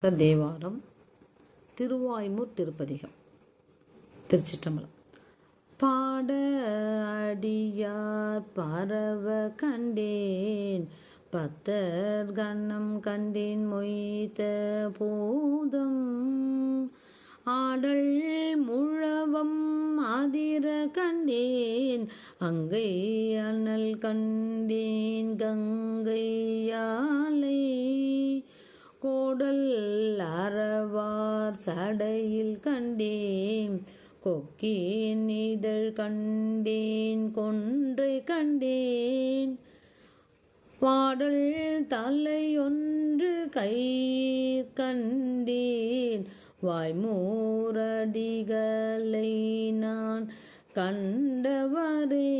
தேவாரம் திருவாய்மூர் திருப்பதிகம் திருச்சிற்றம்பலம். பாட அடியார் பரவ கண்டேன் பத்தர் கண்ணம் கண்டேன் மொய்த்த போதும். ஆடல் முழவம் அதிர கண்டேன் அங்கை அனல் கண்டேன் கங்கை யாலை. கோடல் அறவார் சடையில் கண்டேன். கொக்கியின் இதழ் கண்டேன் கொன்றை கண்டேன். பாடல் தலையொன்று கை கண்டேன். வாய்மூரடிகளை நான் கண்டவரே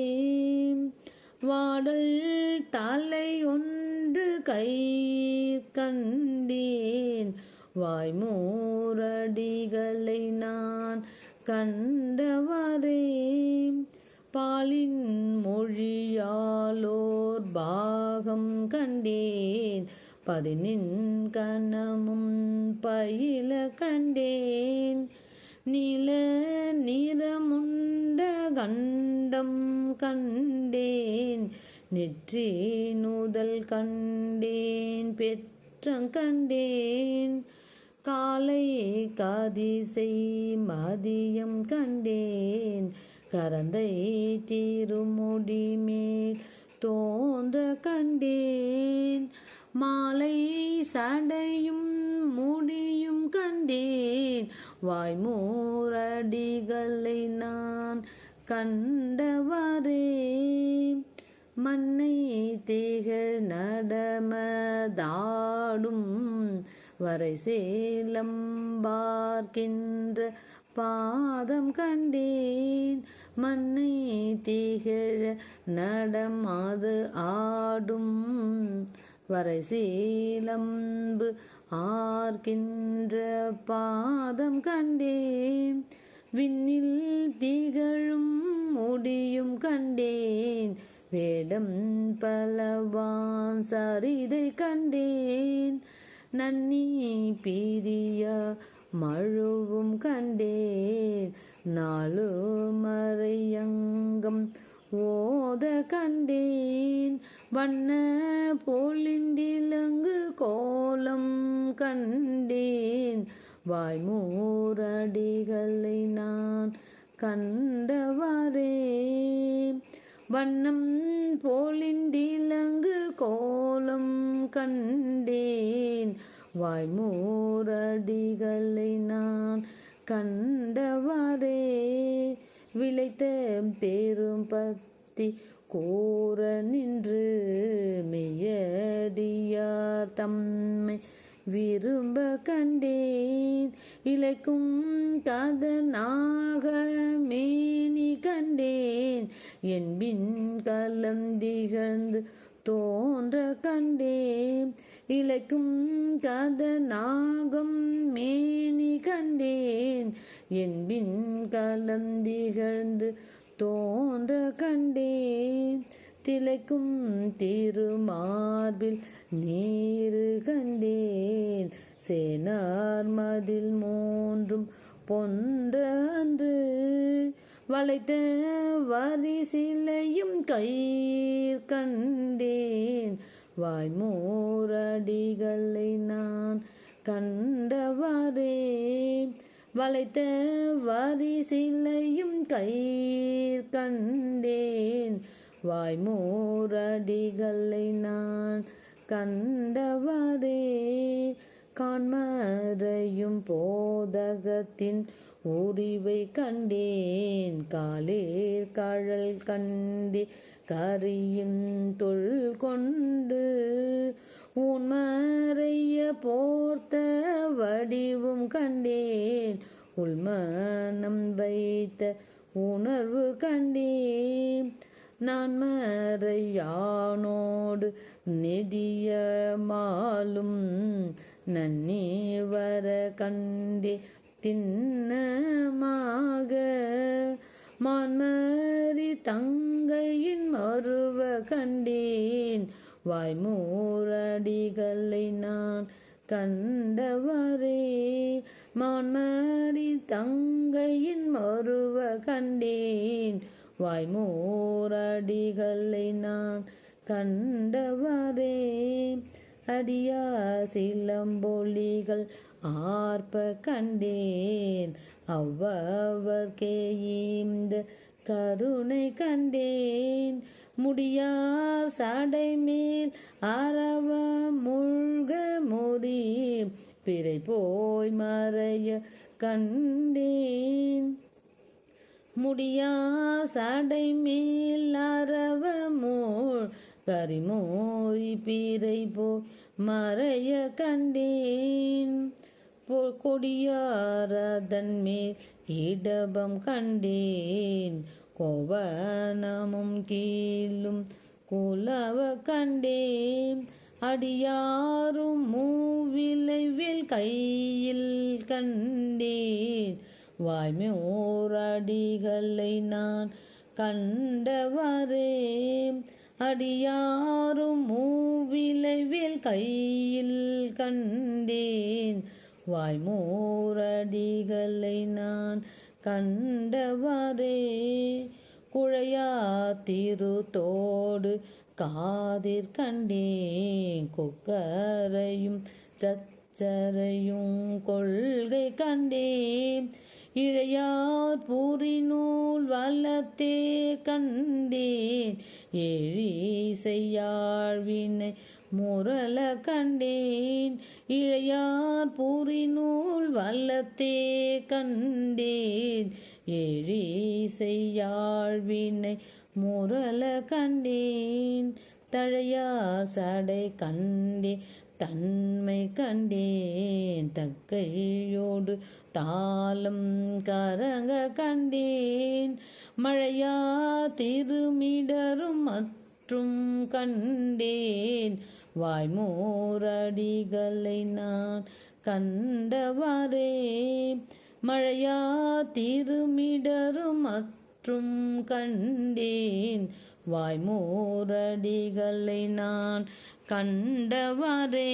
வாடல் தலையொன்று என்று கை கண்டேன். வாய்மூரடிகளை நான் கண்டவரே. பாலின் மொழியாலோர் பாகம் கண்டேன். பதினின் கணமும் பயில கண்டேன். நில நிறமுண்ட கண்டம் கண்டேன். நெற்றி நூதல் கண்டேன் பெற்றங் கண்டேன். காலை காதிசை மதியம் கண்டேன். கரந்தை தீருமுடி மேல் தோன்ற கண்டேன். மாலை சடையும் முடியும் கண்டேன். வாய்மூரடிகளை நான் கண்டவரே மண்ணை திகழ் நடமதாடும் வரை சேலம் பார்க்கின்ற பாதம் கண்டேன். மண்ணை திகழ நடமாது ஆடும் வரை சேலம்பு ஆர்கின்ற பாதம் கண்டேன். விண்ணில் திகழும் முடியும் கண்டேன். வேடம் பலவான் சரிதை கண்டேன். நன்னி பீரியா மழுவும் கண்டேன். நாலு மறையங்கம் ஓத கண்டேன். வண்ண பொழிந்திலங்கு கோலம் கண்டேன். வாய்மூரடிகளை நான் கண்டவரே வண்ணம் போலிந்திலங்கு கோலம் கண்டேன். வாய்மூரடிகளை நான் கண்டவரே. விளைத்த பெரும் பத்தி கூற நின்று மெய்யடியார் தம்மை விரும்ப கண்டேன். இலைக்கும் கதனாக மேனி கண்டேன் என்பின் கலம் திகழ்ந்து தோன்ற கண்டேன். இலைக்கும் கதநாகம் மேனி கண்டேன் என்பின் கலம் திகழ்ந்து தோன்ற கண்டேன். திளைக்கும் திருமார்பில் நீரு கண்டேன். சேனார் மதில் மூன்றும் பொன்ற அன்று வளைத்த வரி சிலையும் கயிர் கண்டேன். வாய்மூரடிகளை நான் கண்டவரே வளைத்த வரி சிலையும் கயிர் கண்டேன். வாய்மூரடிகளை நான் கண்டவரே காண்மதையும் போதகத்தின் உரிவை கண்டேன். காலேர் கழல் கண்டி கரியின் தொல் கொண்டு உன்மறைய போர்த்த வடிவும் கண்டேன். உள்மனம் வைத்த உணர்வு கண்டேன். நான் மறையானோடு நெடிய மாலும் நன்னி வர கண்டே தின்னமாக மான்மரி தங்கையின் மருவ கண்டேன். வாய்மூரடிகளை நான் கண்டவரே மான்மரி தங்கையின் மருவ கண்டேன். வாய்மூரடிகளை நான் கண்டவரே அடியா சிலம்பொலிகள் ஆர்ப்ப கண்டேன். அவ்வவர்க்கே இந்த கருணை கண்டேன். முடியார் சடை மேல் அறவ முழ்க மோதி பிறை போய் மறைய கண்டேன். முடியா சடை மேல் அறவ மூழ் கரிமோரி பீரை போய் மறைய கண்டேன். கொடியாரதன் மேல் இடபம் கண்டேன். கோவனமும் கீழும் குலவ கண்டேன். அடியாரும் மூவிளைவில் கையில் கண்டேன். வாய்மையோரடிகளை நான் கண்டவரே அடியாரும் மூவிளைவில் கையில் கண்டேன். வாய்மூரடிகளை நான் கண்டவரே. குழையா திருத்தோடு காதிர் கண்டேன். கொக்கரையும் சச்சரையும் கொள்கை கண்டேன். இழையார் பூரிநூல் வல்லத்தே கண்டேன். ஏழி செய்யாழ்வினை முரள கண்டேன். இழையார் பூரிநூல் வல்லத்தே கண்டேன். ஏழி செய்யாழ்வினை முரள கண்டேன். தழையா சடை கண்டே தன்மை கண்டேன் தக்கையோடு தாளம் கரங்க கண்டேன். மழையா திருமிடரும் மற்றும் கண்டேன். வாய்மோரடிகளை நான் கண்டவரே. மழையா திருமிடரும் மற்றும் கண்டேன். வாய்மோரடிகளை நான் கண்டவரே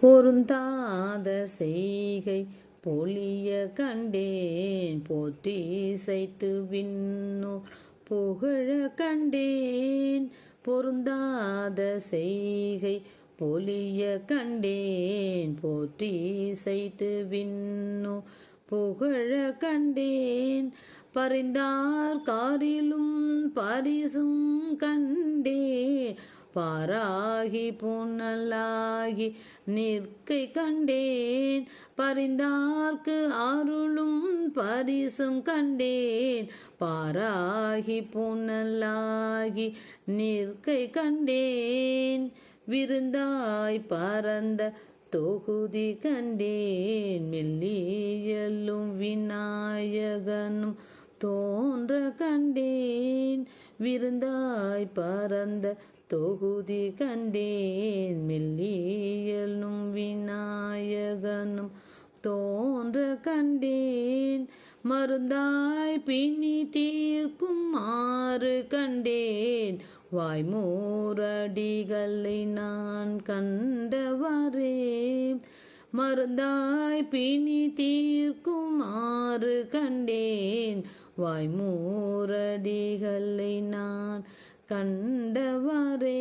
பொருந்தாத செய்கை பொலிய கண்டேன் போற்றி இசைத்து விண்ணோர் புகழ கண்டேன் பொருந்தாத செய்கை பொலிய கண்டேன் போற்றி இசைத்து விண்ணோ புகழ கண்டேன். பறிந்தார் காரிலும் பரிசும் கண்டே. பாராகி புனலாகி நிற்கை கண்டேன். பரிந்தார்க்கு அருளும் பரிசும் கண்டேன். பாராகி புனலாகி நிற்கை கண்டேன். விருந்தாய் பரந்த தொகுதி கண்டேன். மெல்லியலும் விநாயகனும் தோன்ற கண்டேன் விருந்தாய் பறந்த தொகுதி கண்டேன் மெல்லியலும் விநாயகனும் தோன்ற கண்டேன் மருந்தாய் பின்னி தீர்க்கும் மாறு கண்டேன் வாய்மூரடிகளை நான் கண்டவரே. மருந்தாய் பிணி தீர்க்கும் ஆறு கண்டேன் வாய்மூரடிகளை நான் கண்டவரே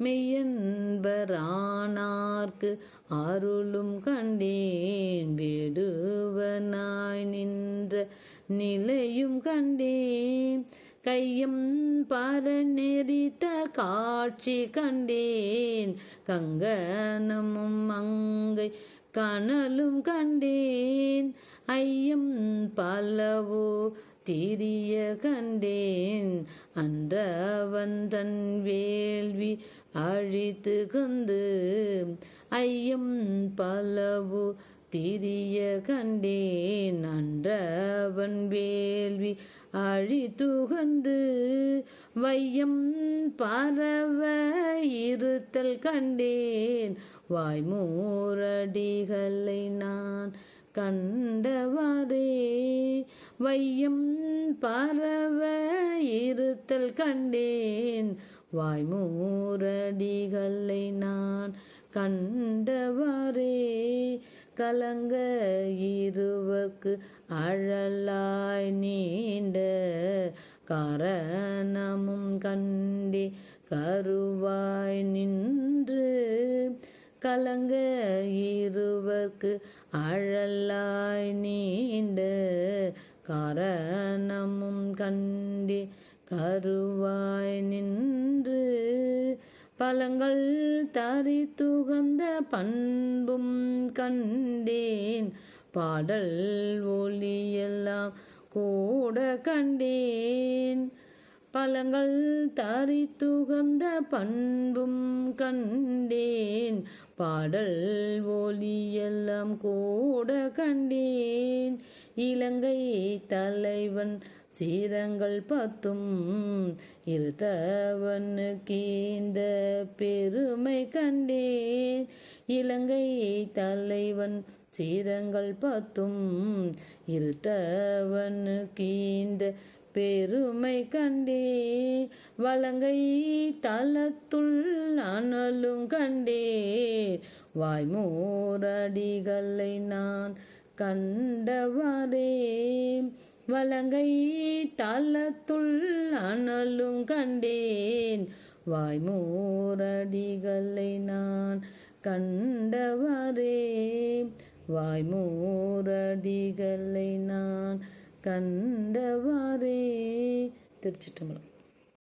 மெய்யன்பரானார்க்கு அருளும் கண்டேன். வேடுவனாய் நின்ற நிலையும் கண்டேன். கையம் பர நெறித்த காட்சி கண்டேன். கங்கனமும் அங்கை கனலும் கண்டேன். ஐயம் பல்லவோ திரிய கண்டேன். அன்றவன் தன் வேள்வி அழித்து கந்து ஐயம் பல்லவோ திரிய கண்டேன். அன்றவன் வேள்வி அழித்துகந்து வையம் பரவ இருத்தல் கண்டேன். வாய்மூரடிகளை நான் கண்டவரே வையம் பரவ இருத்தல் கண்டேன். வாய்மூரடிகளை நான் கண்டவாறே. கலங்க இருவர்க்கு அழலாய் நீண்ட காரணமும் கண்டே. கருவாய் நின் கலங்க இருவர்க்கு அழலாய் நீண்ட காரணமும் கண்டி கருவாய் நின்று பழங்கள் தரி துகந்த பண்பும் கண்டேன். பாடல் ஒளியெல்லாம் கூட கண்டேன். பழங்கள் தரித்துகந்த பண்பும் கண்டேன். பாடல் ஒலியெல்லாம் கூட கண்டேன். இலங்கை தலைவன் சீரங்கள் பத்தும் இருத்தவனுக்கீந்த பெருமை கண்டேன். இலங்கை தலைவன் சீரங்கள் பத்தும் இருத்தவனுக்கீந்த பெருமை கண்டே வலங்கை தளத்துள் அனலும் கண்டே வாய்மோரடிகளை நான் கண்டவாறே வலங்கை தளத்துள் அனலும் கண்டேன். வாய்மோரடிகளை நான் கண்டவாறே வாய்மோரடிகளை நான் கண்டவாறே. திருச்சிட்டுமலம்